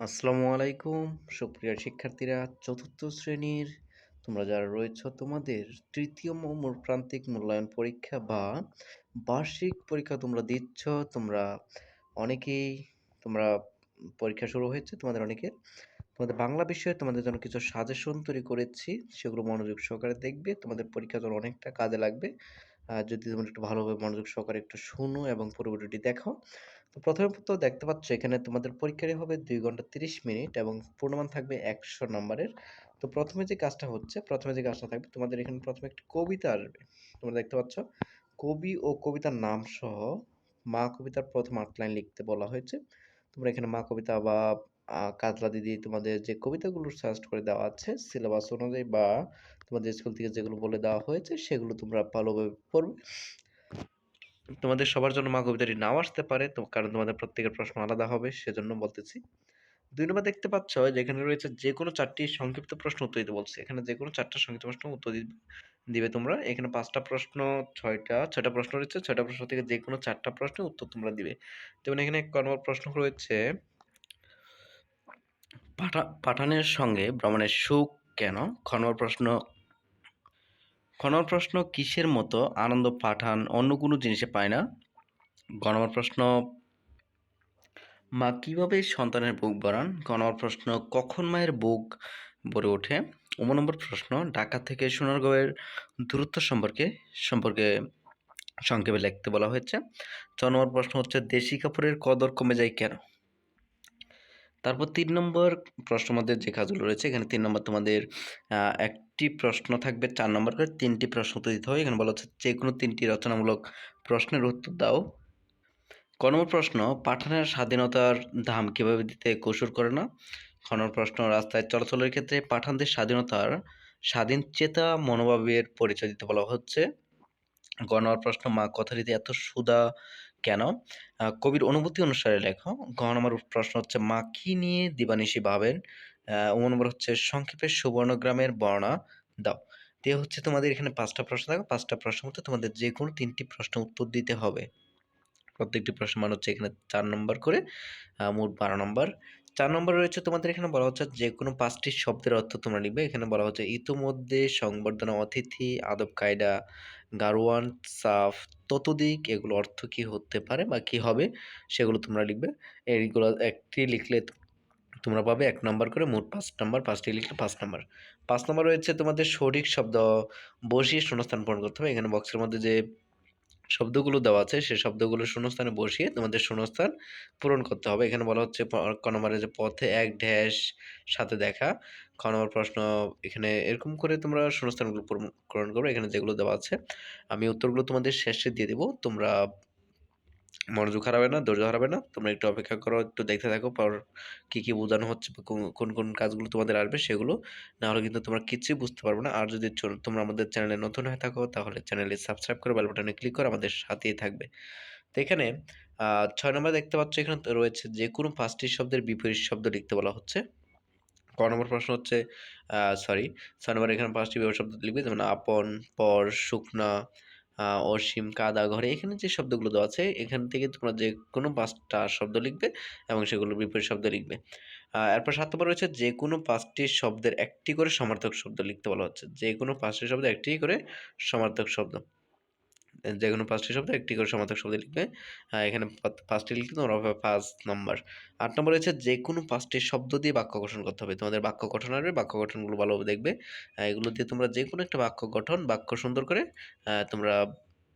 আসসালামু আলাইকুম, সুপ্রিয় শিক্ষার্থীরা, চতুর্থ শ্রেণির তোমরা যারা রয়েছ, তোমাদের তৃতীয় প্রান্তিক মূল্যায়ন পরীক্ষা বা বার্ষিক পরীক্ষা তোমরা দিচ্ছ, তোমরা অনেকেই, তোমরা পরীক্ষা শুরু হয়েছে, তোমাদের অনেকের। তোমাদের বাংলা বিষয়ে তোমাদের জন্য কিছু সাজেশন তৈরি করেছি, সেগুলো মনোযোগ সহকারে দেখবে, তোমাদের পরীক্ষা জন্য অনেকটা কাজে লাগবে। যদি তোমরা একটু ভালোভাবে মনোযোগ সহকারে একটু শুনো এবং পুরো দেখো তো প্রথমে তো দেখতে পাচ্ছ এখানে তোমাদের পরীক্ষারই হবে দুই ঘণ্টা তিরিশ মিনিট এবং পূর্ণমান থাকবে একশো নম্বরের। তো প্রথমে যে কাজটা হচ্ছে, প্রথমে যে কাজটা থাকবে, তোমাদের এখানে প্রথমে একটি কবিতা আসবে। তোমরা দেখতে পাচ্ছ, কবি ও কবিতার নাম সহ মা কবিতার প্রথম আট লাইন লিখতে বলা হয়েছে। তোমরা এখানে মা কবিতা বা কাজলা দিদি তোমাদের যে কবিতাগুলো সাজেস্ট করে দেওয়া আছে সিলেবাস অনুযায়ী বা তোমাদের স্কুল থেকে যেগুলো বলে দেওয়া হয়েছে, সেগুলো তোমরা ভালোভাবে পড়বে। তোমাদের সবার জন্য মা কবিতাটি নাও আসতে পারে। তো কারণ তোমাদের প্রত্যেকের প্রশ্ন আলাদা হবে, সেজন্য বলতেছি। দুই নম্বর দেখতে পাচ্ছ যেখানে রয়েছে যে কোনো চারটি সংক্ষিপ্ত প্রশ্ন উত্তর দিতে বলছে। এখানে যে কোনো চারটা সংক্ষিপ্ত প্রশ্ন উত্তর দিবে তোমরা। এখানে পাঁচটা প্রশ্ন, ছয়টা ছয়টা প্রশ্ন রয়েছে। ছয়টা প্রশ্ন থেকে যে কোনো চারটা প্রশ্নের উত্তর তোমরা দিবে। যেমন এখানে এক নম্বর প্রশ্ন রয়েছে, পাঠা, পাঠানের সঙ্গে ভ্রমণের সুখ কেন? খ নম্বর প্রশ্ন খ নম্বর প্রশ্ন কিসের মতো আনন্দ পাঠান? অন্য কোনো জিনিসে পায় না। গ নম্বর প্রশ্ন, মা কীভাবে সন্তানের বুক ভরান গ নম্বর প্রশ্ন, কখন মায়ের বুক ভরে ওঠে? উম নম্বর প্রশ্ন, ঢাকা থেকে সোনারগাঁওয়ের দূরত্ব সম্পর্কে সম্পর্কে সংক্ষেপে লিখতে বলা হয়েছে। ছ নম্বর প্রশ্ন হচ্ছে, দেশি কাপড়ের কদর কমে যায় কেন? তারপর তিন নম্বর প্রশ্ন মধ্যে যে কাজগুলো রয়েছে, এখানে তিন নম্বর তোমাদের একটি প্রশ্ন থাকবে, চার নম্বর করে তিনটি প্রশ্ন উত্তর দিতে হবে। এখানে বলা হচ্ছে যে কোনো তিনটি রচনামূলক প্রশ্নের উত্তর দাও। ক নম্বর প্রশ্ন, পাঠানের স্বাধীনতার দাম কীভাবে দিতে কসুর করে না? খ নম্বর প্রশ্ন, রাস্তায় চলাচলের ক্ষেত্রে পাঠানদের স্বাধীনতার স্বাধীন চেতা মনোভাবের পরিচয় দিতে বলা হচ্ছে। গ নম্বর প্রশ্ন, মা কথাটিতে এত সুদা কেন? কবির অনুভূতি অনুসারে লেখো। ঘ নম্বর প্রশ্ন হচ্ছে, মা কি নিয়ে দিবানিশি ভাবেন? ও নম্বর হচ্ছে, সংক্ষেপে সুবর্ণগ্রামের বর্ণা দাও। দিয়ে হচ্ছে, তোমাদের এখানে পাঁচটা প্রশ্ন থাকবে। পাঁচটা প্রশ্ন মধ্যে তোমাদের যে কোনো তিনটি প্রশ্ন উত্তর দিতে হবে। প্রত্যেকটি প্রশ্ন মান হচ্ছে, এখানে চার নম্বর করে মোট বারো নম্বর। চার নম্বর রয়েছে তোমাদের এখানে বলা হচ্ছে যে কোনো পাঁচটি শব্দের অর্থ তোমরা লিখবে। এখানে বলা হচ্ছে ইতোমধ্যে, সংবর্ধনা, অতিথি, আদব কায়দা, গারোয়ান, সাফ ততোদিক এগুলো অর্থ কি হতে পারে বা কি হবে সেগুলো তোমরা লিখবে। এইগুলো একটি লিখলে তোমরা পাবে এক নম্বর করে মোট পাঁচ নম্বর, পাঁচটি লিখলে পাঁচ নম্বর। পাঁচ নম্বর রয়েছে তোমাদের সঠিক শব্দ বসিয়ে শূন্যস্থান পূরণ করতে হবে। এখানে বক্সের মধ্যে যে শব্দগুলো দেওয়া আছে সেই শব্দগুলো শূন্যস্থানে বসিয়ে তোমাদের শূন্যস্থান পূরণ করতে হবে। এখানে বলা হচ্ছে ক নম্বরে যে পথে এক ড্যাশ সাথে দেখা। খ নম্বর প্রশ্ন, এখানে এরকম করে তোমরা শূন্যস্থানগুলো পূরণ করবে। এখানে যেগুলো দেওয়া আছে, আমি উত্তরগুলো তোমাদের শেষে দিয়ে দেবো। তোমরা মনোযোগ হারাবে না, ধৈর্য হারাবে না। তোমরা একটু অপেক্ষা করো, একটু দেখতে থাকো পর কি কি বোঝানো হচ্ছে কোন- কোন কাজগুলো তোমাদের আসবে সেগুলো। না হলে কিন্তু তোমরা কিছুই বুঝতে পারবে না। আর যদি তোমরা আমাদের চ্যানেলে নতুন হয়ে থাকো তাহলে চ্যানেলে সাবস্ক্রাইব করে বেল বাটনে ক্লিক করে আমাদের সাথেই থাকবে। তো এখানে ছয় নম্বর দেখতে পাচ্ছ এখানে রয়েছে যে কোনো পাঁচটি শব্দের বিপরীত শব্দ লিখতে বলা হচ্ছে। ক নম্বর প্রশ্ন হচ্ছে সরি ছয় নম্বর এখানে পাঁচটি বিপরীত শব্দ লিখবে যেমন আপন, পর, শুকনা অসীম কাদা ঘরে, এখানে যে শব্দগুলো দেওয়া আছে, এখান থেকে তোমরা যে কোনো পাঁচটা শব্দ লিখবে এবং সেগুলোর বিপরীত শব্দ লিখবে। এরপর সাত নম্বর রয়েছে যে কোনো পাঁচটি শব্দের একটি করে সমার্থক শব্দ লিখতে বলা হচ্ছে। যে কোনো পাঁচটি শব্দ একটি করে সমার্থক শব্দ। যে কোনো পাঁচটি শব্দ, একটি করে সমার্থক শব্দ লিখবে। এখানে পাঁচটি লিখতে তোমরা পাবে পাঁচ নম্বর। আট নম্বর হচ্ছে যে কোনো পাঁচটি শব্দ দিয়ে বাক্য গঠন করতে হবে। তোমাদের বাক্য গঠন আসবে, বাক্য গঠনগুলো ভালোভাবে দেখবে। এগুলো দিয়ে তোমরা যে কোনো একটা বাক্য গঠন, বাক্য সুন্দর করে তোমরা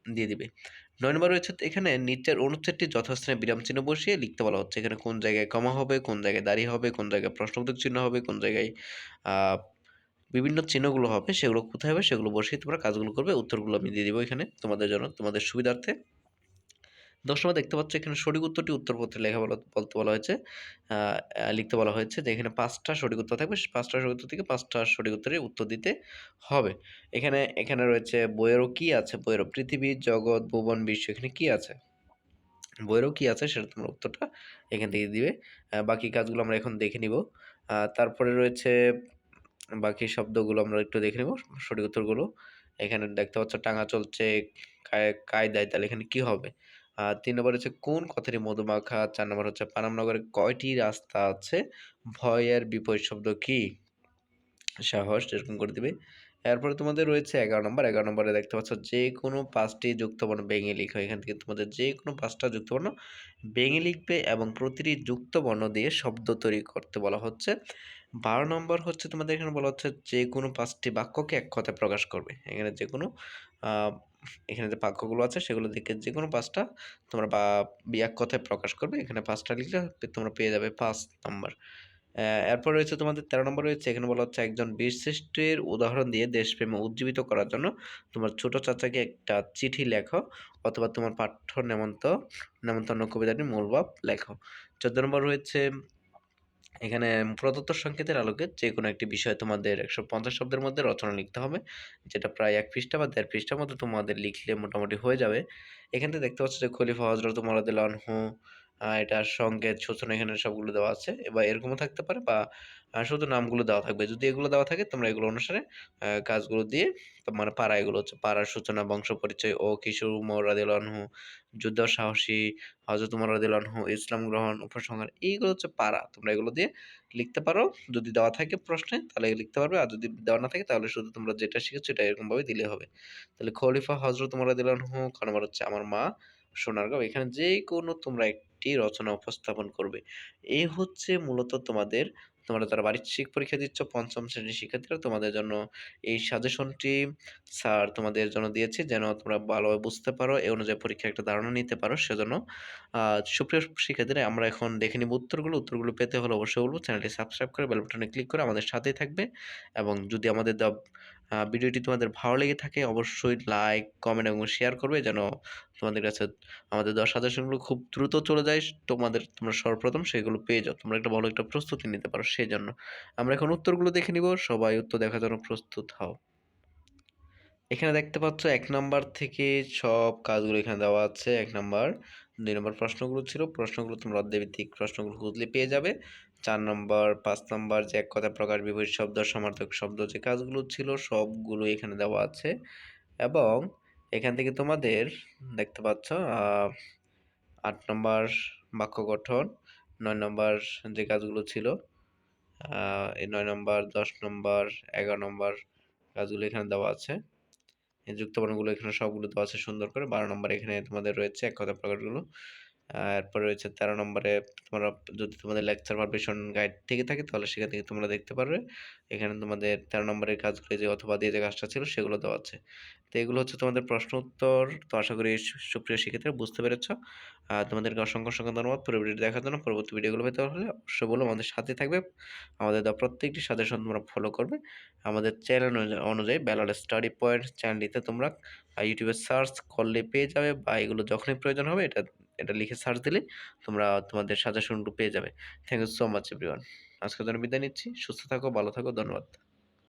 দিয়ে দিবে। নয় নম্বর রয়েছে, এখানে নিচের অনুচ্ছেদটি যথাস্থানে বিরাম চিহ্ন বসিয়ে লিখতে বলা হচ্ছে। এখানে কোন জায়গায় কমা হবে, কোন জায়গায় দাঁড়িয়ে হবে, কোন জায়গায় প্রশ্নবোধক চিহ্ন হবে, কোন জায়গায় বিভিন্ন চিহ্নগুলো হবে, সেগুলো কোথায় হবে, সেগুলো বসিয়ে তোমরা কাজগুলো করবে, উত্তরগুলো আমি দিয়ে দিব এখানে তোমাদের জন্য, তোমাদের সুবিধার্থে। দশ নম্বর দেখতে পাচ্ছ এখানে সঠিক উত্তরটি উত্তরপত্রে লেখা বলা, বলতে বলা হয়েছে লিখতে বলা হয়েছে যে এখানে পাঁচটা সঠিক উত্তর থাকবে পাঁচটা সঠিক উত্তর থেকে পাঁচটা সঠিক উত্তরে উত্তর দিতে হবে। এখানে এখানে রয়েছে বইয়েরও কি আছে, বইয়েরও পৃথিবী, জগৎ, ভুবন, বিশ্ব, এখানে কি আছে? বইয়েরও কি আছে, সেটা তোমরা উত্তরটা এখান থেকে দিবে। বাকি কাজগুলো আমরা এখন দেখে নিব। তারপরে রয়েছে বাকি শব্দগুলো আমরা একটু দেখে নেব, সঠিক উত্তরগুলো এখানে দেখতে পাচ্ছ টাঙা চলছে, কায়- কায়দায়, তাহলে এখানে কি হবে আর তিন নম্বর হচ্ছে কোন কথাটি মধুমাখা? চার নম্বর হচ্ছে পানাম নগরে কয়টি রাস্তা আছে? ভয়ের বিপরীত শব্দ কি? সাহস, এরকম করে দিবে। এরপরে তোমাদের রয়েছে ১১ নম্বর। ১১ নম্বরে দেখতে পাচ্ছ যেকোনো ৫ টি যুক্তবর্ণ ভেঙে লিখো। এখান থেকে তোমাদের যেকোনো ৫ টা যুক্তবর্ণ ভেঙে লিখবে এবং প্রতিটি যুক্তবর্ণ দিয়ে শব্দ তৈরি করতে বলা হচ্ছে। ১২ নম্বর হচ্ছে তোমাদের এখানে বলা হচ্ছে যে কোনো পাঁচটি বাক্যকে এক কথায় প্রকাশ করবে। এখানে যে কোনো এখানে যে বাক্যগুলো আছে সেগুলো দেখে যে কোনো পাঁচটা তোমরা বা, এক কথায় প্রকাশ করবে। এখানে পাঁচটা লিখলে তোমরা পেয়ে যাবে পাঁচ নম্বর। এরপর রয়েছে তোমাদের ১৩ নম্বর রয়েছে, এখানে বলা হচ্ছে একজন বীরশ্রেষ্ঠের উদাহরণ দিয়ে দেশপ্রেম উজ্জীবিত করার জন্য তোমার ছোট চাচাকে একটা চিঠি লেখো অথবা তোমার পাঠ্য নেমন্ত, নেমন্তন্ন কবিতাটির মূল ভাব লেখো। ১৪ নম্বর রয়েছে, এখানে প্রদত্ত সংকেতের আলোকে যে কোনো একটি বিষয় তোমাদের ১৫০ শব্দের মধ্যে রচনা লিখতে হবে। যেটা প্রায় এক পৃষ্ঠা বা দেড় পৃষ্ঠার মতো তোমাদের লিখলে মোটামুটি হয়ে যাবে। এখান থেকে দেখতে পাচ্ছ যে খলিফা আনহু আ এটার সংকেত, সূচনা এখানে সবগুলো দেওয়া আছে বা এরকমও থাকতে পারে বা শুধু নামগুলো দেওয়া থাকবে। যদি এগুলো দেওয়া থাকে তোমরা এগুলো অনুসারে কাজগুলো দিয়ে মানে পারা এগুলো হচ্ছে পাড়ার সূচনা, বংশ পরিচয় ও কিশোর উমর রাদিয়াল্লাহু আনহু, যুদ্ধ সাহসী, হযরত ওমর রাদিয়াল্লাহু আনহু, ইসলাম গ্রহণ, উপসংহার এইগুলো হচ্ছে পারা। তোমরা এগুলো দিয়ে লিখতে পারো। যদি দেওয়া থাকে প্রশ্নে তাহলে লিখতে পারবে। আর যদি দেওয়া না থাকে তাহলে শুধু তোমরা যেটা শিখেছো এটা এরকমভাবে দিলেই হবে। তাহলে খলিফা হযরত ওমর রাদিয়াল্লাহু আনহু, খ নম্বর হচ্ছে আমার মা সোনারগাঁও। এখানে যেকোনো তোমরা একটি রচনা উপস্থাপন করবে। এই হচ্ছে মূলত তোমাদের তোমরা যারা বার্ষিক পরীক্ষা দিচ্ছ পঞ্চম শ্রেণির শিক্ষার্থীরা তোমাদের জন্য এই সাজেশনটি স্যার তোমাদের জন্য দিয়েছে যেন তোমরা ভালোভাবে বুঝতে পারো, এ অনুযায়ী পরীক্ষার একটা ধারণা নিতে পারো। সেজন্য সুপ্রিয় শিক্ষার্থীরা আমরা এখন দেখে নিব উত্তরগুলো। উত্তরগুলো পেতে হলে অবশ্যই বলব চ্যানেলটি সাবস্ক্রাইব করে বেল বাটনে ক্লিক করে আমাদের সাথেই থাকবে এবং যদি আমাদের দেওয়া ভিডিওটি তোমাদের ভালো লেগে থাকে অবশ্যই লাইক, কমেন্ট এবং শেয়ার করবে যেন তোমাদের কাছে আমাদের দেওয়া সাজেশনগুলো খুব দ্রুত চলে যায়। তোমাদের তোমরা সর্বপ্রথম সেগুলো পেয়ে যাও। তোমরা একটা ভালো একটা প্রস্তুতি নিতে পারো সেই জন্য আমরা এখন উত্তরগুলো দেখে নিব। সবাই উত্তর দেখার জন্য প্রস্তুত হও। এখানে দেখতে পাচ্ছ এক নাম্বার থেকে সব কাজগুলো এখানে দেওয়া আছে। এক নাম্বার, দুই নম্বর প্রশ্নগুলো ছিল। প্রশ্নগুলো তোমরা অধ্যায়ভিত্তিক প্রশ্নগুলো খুঁজলে পেয়ে যাবে। ৪ নম্বর, পাঁচ নাম্বার যে এক কথায় প্রকাশ, বিপরীত শব্দ, সমার্থক শব্দ যে কাজগুলো ছিল সবগুলো এখানে দেওয়া আছে এবং এখান থেকে তোমাদের দেখতে পাচ্ছ আট নম্বর বাক্য গঠন, নয় নম্বর যে কাজগুলো ছিল এই নয় নম্বর, ১০ নম্বর, ১১ নম্বর কাজগুলো এখানে দেওয়া আছে। যুক্তবর্ণগুলো এখানে সবগুলো দেওয়া আছে সুন্দর করে। বারো নম্বর এখানে তোমাদের রয়েছে এক কথায় প্রকাশগুলো। এরপরে রয়েছে ১৩ নম্বরে তোমরা যদি তোমাদের লেকচার ভার্বেশন গাইড থেকে থাকে তাহলে সেখান থেকে তোমরা দেখতে পারবে। এখানে তোমাদের ১৩ নম্বরের কাজগুলো যে অথবা দিয়ে যে কাজটা ছিল সেগুলো দেওয়া আছে। তো এগুলো হচ্ছে তোমাদের প্রশ্ন উত্তর। তো আশা করি সুপ্রিয় শিক্ষার্থীরা বুঝতে পেরেছ। তোমাদেরকে অসংখ্য, অসংখ্য ধন্যবাদ পুরো ভিডিওটি দেখার জন্য। পরবর্তী ভিডিওগুলো পেতে হলে অবশ্যই বলব আমাদের সাথে থাকবে। আমাদের প্রত্যেকটি সাজেশন তোমরা ফলো করবে। আমাদের চ্যানেল অনুযায়ী বেলাল স্টাডি পয়েন্ট চ্যানেলটিতে তোমরা ইউটিউবে সার্চ করলে পেয়ে যাবে বা এগুলো যখনই প্রয়োজন হবে এটা এটা লিখে সার্চ দিলে তোমরা তোমাদের সাজেশনটু পেয়ে যাবে। Thank you so much everyone. আজকের জন্য বিদায় নিচ্ছি। সুস্থ থাকো, ভালো থাকো। ধন্যবাদ।